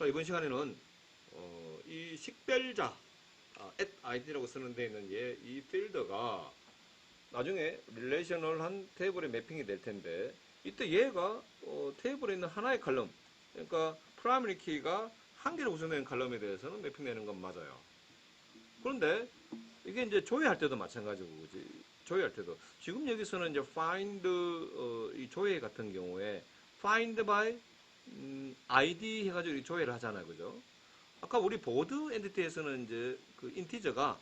자, 이번 시간에는 어, 이 식별자 아, at id라고 쓰는 데 있는 얘, 이 필드가 나중에 릴레이셔널한 테이블에 매핑이 될 텐데 이때 얘가 어, 테이블에 있는 하나의 칼럼 그러니까 프라이머리 키가 한 개로 구성되는 칼럼에 대해서는 매핑되는 건 맞아요. 그런데 이게 이제 조회할 때도 마찬가지고 조회할 때도 지금 여기서는 이제 find 어, 이 조회 같은 경우에 find by 음, id 해가지고 이 조회를 하잖아요, 그죠? 아까 우리 보드 엔티티에서는 이제 그 인티저가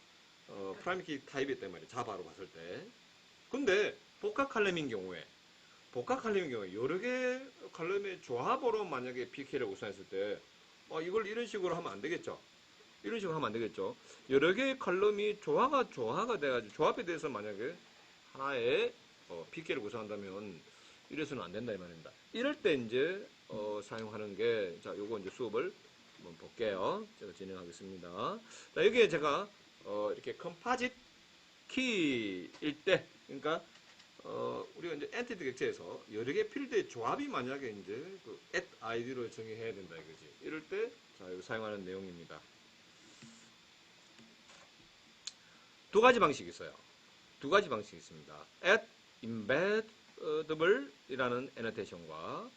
어, 프라이머리 키 타입이었단 말이에요. 자바로 봤을 때. 근데 복합 칼럼인 경우에 복합 칼럼인 경우에 여러 개 칼럼의 조합으로 만약에 PK를 구성했을 때 어, 이걸 이런 식으로 하면 안 되겠죠. 이런 식으로 하면 안 되겠죠. 여러 개의 칼럼이 조화가 조화가 돼가지고 조합에 대해서 만약에 하나의 어, PK를 구성한다면 이래서는 안 된다 이 말입니다. 이럴 때 이제 어, 사용하는 게 자 요거 이제 수업을 한번 볼게요. 제가 진행하겠습니다. 자 여기에 제가 어, 이렇게 컴파짓 키일 때 그러니까 어, 우리가 이제 엔티티 객체에서 여러 개 필드의 조합이 만약에 이제 그 at id로 정의해야 된다 이거지. 이럴 때 자, 이거 사용하는 내용입니다. 두 가지 방식이 있어요. 두 가지 방식이 있습니다. at embeddable 이라는 annotation과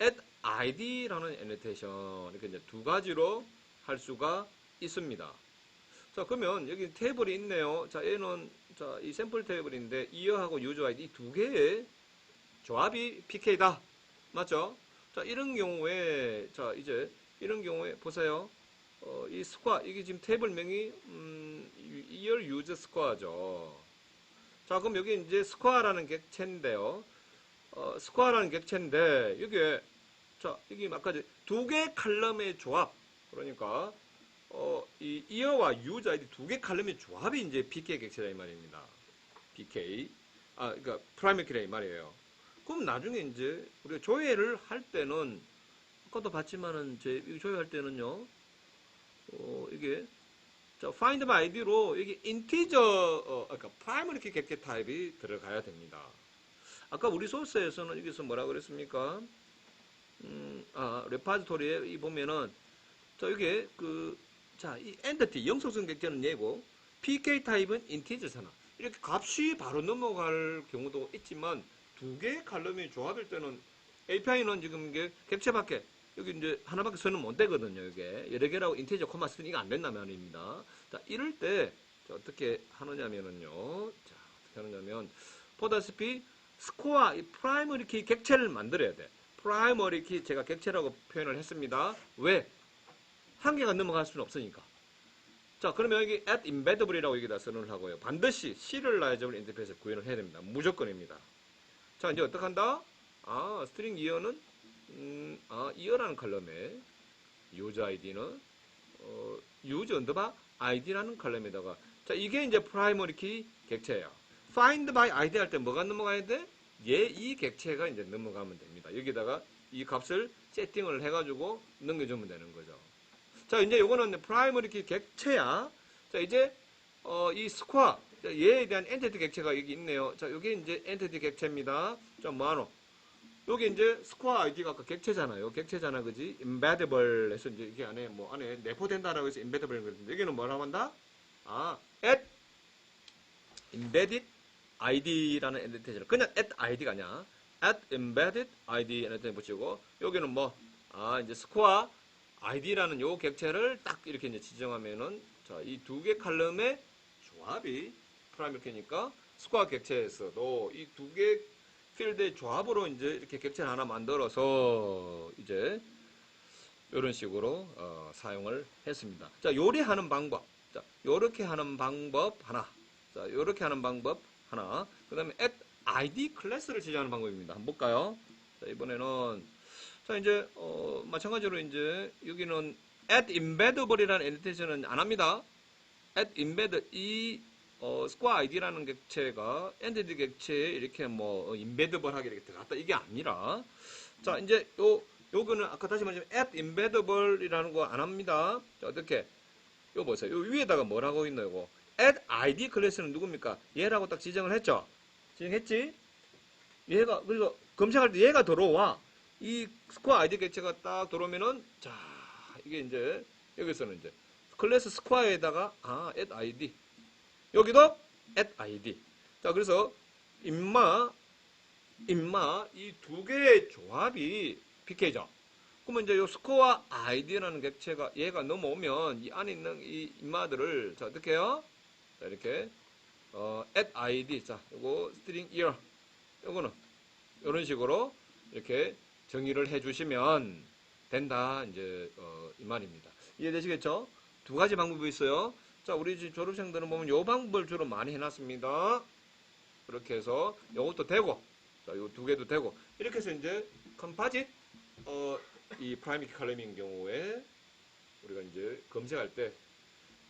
at id라는 annotation 이렇게 이제 두 가지로 할 수가 있습니다. 자, 그러면 여기 테이블이 있네요. 자, 얘는 자, 이 샘플 테이블인데 이어하고 유저 아이디 두 개의 조합이 PK다. 맞죠? 자, 이런 경우에 자, 이제 이런 경우에 보세요. 어, 이 스코어 이게 지금 테이블명이 음, 이열 유저 스코어죠. 자, 그럼 여기 이제 스코어라는 객체인데요. 어, 스코어라는 객체인데 여기에 자, 여기 아까 두개 칼럼의 조합 그러니까 어, 이 이어와 유저 아이디 두개 칼럼의 조합이 이제 PK 객체다 이 말입니다. PK. 아, 그러니까 프라이머리 키라 이 말이에요. 그럼 나중에 이제 우리가 조회를 할 때는 아까도 봤지만은 제 조회할 때는요. 어, 이게 자, find by id로 이게 integer 어, 그러니까 primary key 객체 타입이 들어가야 됩니다. 아까 우리 소스에서는 여기서 뭐라 그랬습니까? 음, 아, 레파지토리에 이 보면은 자, 이게 그 자, 이 엔티티 영속성 객체는 얘고 PK 타입은 인티저잖아. 이렇게 값이 바로 넘어갈 경우도 있지만 두 개의 칼럼이 조합일 때는 API는 지금 이게 객체밖에 여기 이제 하나밖에 쓰면 못 되거든요. 이게 여러 개라고 인티저 코마 쓰는 이가 안 된다는 말입니다. 자, 이럴 때 자, 어떻게 하느냐면은요. 자, 어떻게 하느냐면 보다시피 스코어 이 프라이머리 키 객체를 만들어야 돼. 프라이머리 키 제가 객체라고 표현을 했습니다. 왜? 한 개가 넘어갈 수는 없으니까. 자, 그러면 여기 at embeddable이라고 여기다 선언을 하고요. 반드시 serializable 인터페이스 구현을 해야 됩니다. 무조건입니다. 자, 이제 어떻게 한다? 아, 스트링 이어는 음, 아, 이어라는 컬럼에 유저 아이디는 어, 유저 언더바 아이디라는 컬럼에다가 자, 이게 이제 프라이머리 키 객체예요. find by id 할 때 뭐가 넘어가야 돼? 얘 이 객체가 이제 넘어가면 됩니다. 여기다가 이 값을 세팅을 해가지고 넘겨주면 되는 거죠. 자, 이제 요거는 프라이머리 키 객체야. 자, 이제 어, 이 스쿼 얘에 대한 엔티티 객체가 여기 있네요. 자, 요게 이제 엔티티 객체입니다. 자, 뭐하노? 요게 이제 스코어 아이디가 아까 객체잖아요. 객체잖아, 그지? embeddable 해서 이제 이게 안에 뭐 안에 내포된다라고 해서 embeddable 그랬는데 여기는 뭐라고 한다? 아, at embedded id라는 엔티티를 그냥 at id가 아니야. at embedded id 엔티티 붙이고 여기는 뭐 아, 이제 스코어 id라는 요 객체를 딱 이렇게 이제 지정하면은 자, 이 두 개 칼럼의 조합이 프라이머리 키니까 스코어 객체에서도 이 두 개 필드의 조합으로 이제 이렇게 객체를 하나 만들어서 이제 이런 식으로 어, 사용을 했습니다. 자, 요리하는 방법. 자, 요렇게 하는 방법 하나. 자, 요렇게 하는 방법 하나. 그 다음에 at id 클래스를 지정하는 방법입니다. 한번 볼까요? 자, 이번에는 자, 이제 어, 마찬가지로 이제 여기는 at embeddable이라는 애니테이션은 안 합니다. at embed 이 어, 스코어 아이디라는 객체가 엔티티 객체에 이렇게 뭐 인베드블하게 이렇게 들어갔다 이게 아니라 자 이제 요 요거는 아까 다시 말하자면 at embeddable이라는 거 안 합니다. 자, 어떻게 요 보세요. 요 위에다가 뭐라고 있노 요거 at id 클래스는 누굽니까? 얘라고 딱 지정을 했죠. 지정했지? 얘가 그리고 검색할 때 얘가 들어와 이 스코어 아이디 객체가 딱 들어오면은 자 이게 이제 여기서는 이제 클래스 스퀘어에다가 아 add id 여기도 add id 자 그래서 임마 임마 이 두 개의 조합이 PK죠. 그러면 이제 요 스코어 아이디라는 객체가 얘가 넘어오면 이 안에 있는 이 임마들을 자 어떻게 해요? 자 이렇게 어 add id 자 요거 string year 요거는 이런 식으로 이렇게 정의를 해 주시면 된다 이제 어, 이 말입니다. 이해되시겠죠? 두 가지 방법이 있어요. 자 우리 집 졸업생들은 보면 요 방법을 주로 많이 해놨습니다. 그렇게 해서 요것도 되고 자, 요 두 개도 되고 이렇게 해서 이제 컴파짓 어, 이 프라이머리 칼럼인 경우에 우리가 이제 검색할 때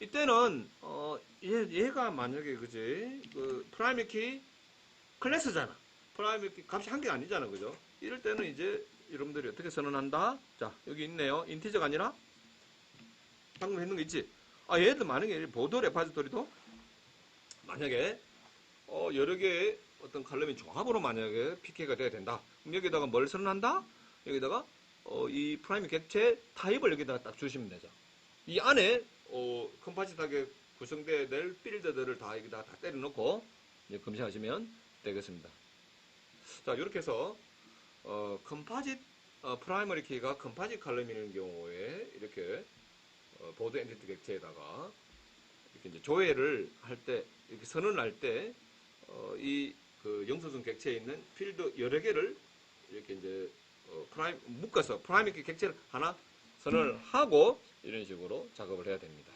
이때는 어, 얘, 얘가 만약에 그지 그 프라이머리 키 클래스잖아. 프라이머리 키 값이 한 개 아니잖아, 그죠? 이럴 때는 이제 여러분들이 어떻게 선언한다? 자, 여기 있네요. 인티저가 아니라 방금 했는 거 있지? 아, 얘들 만약에 보도 레파지토리도 만약에 어, 여러 개의 어떤 칼럼이 조합으로 만약에 PK가 돼야 된다. 그럼 여기다가 뭘 선언한다? 여기다가 어, 이 프라임 객체 타입을 여기다가 딱 주시면 되죠. 이 안에 어, 컴파짓하게 구성되어야 될 필드들을 다 여기다가 다 때려놓고 검색하시면 되겠습니다. 자, 이렇게 해서 어, 컴파짓 어, 프라이머리 키가 컴파짓 칼럼이는 경우에 이렇게 어, 보드 엔티티 객체에다가 이렇게 이제 조회를 할 때, 이렇게 선언 할 때, 어, 이, 그, 영수증 객체에 있는 필드 여러 개를 이렇게 이제, 어, 프라임, 묶어서 프라이머리 객체를 하나 선언을 하고 이런 식으로 작업을 해야 됩니다.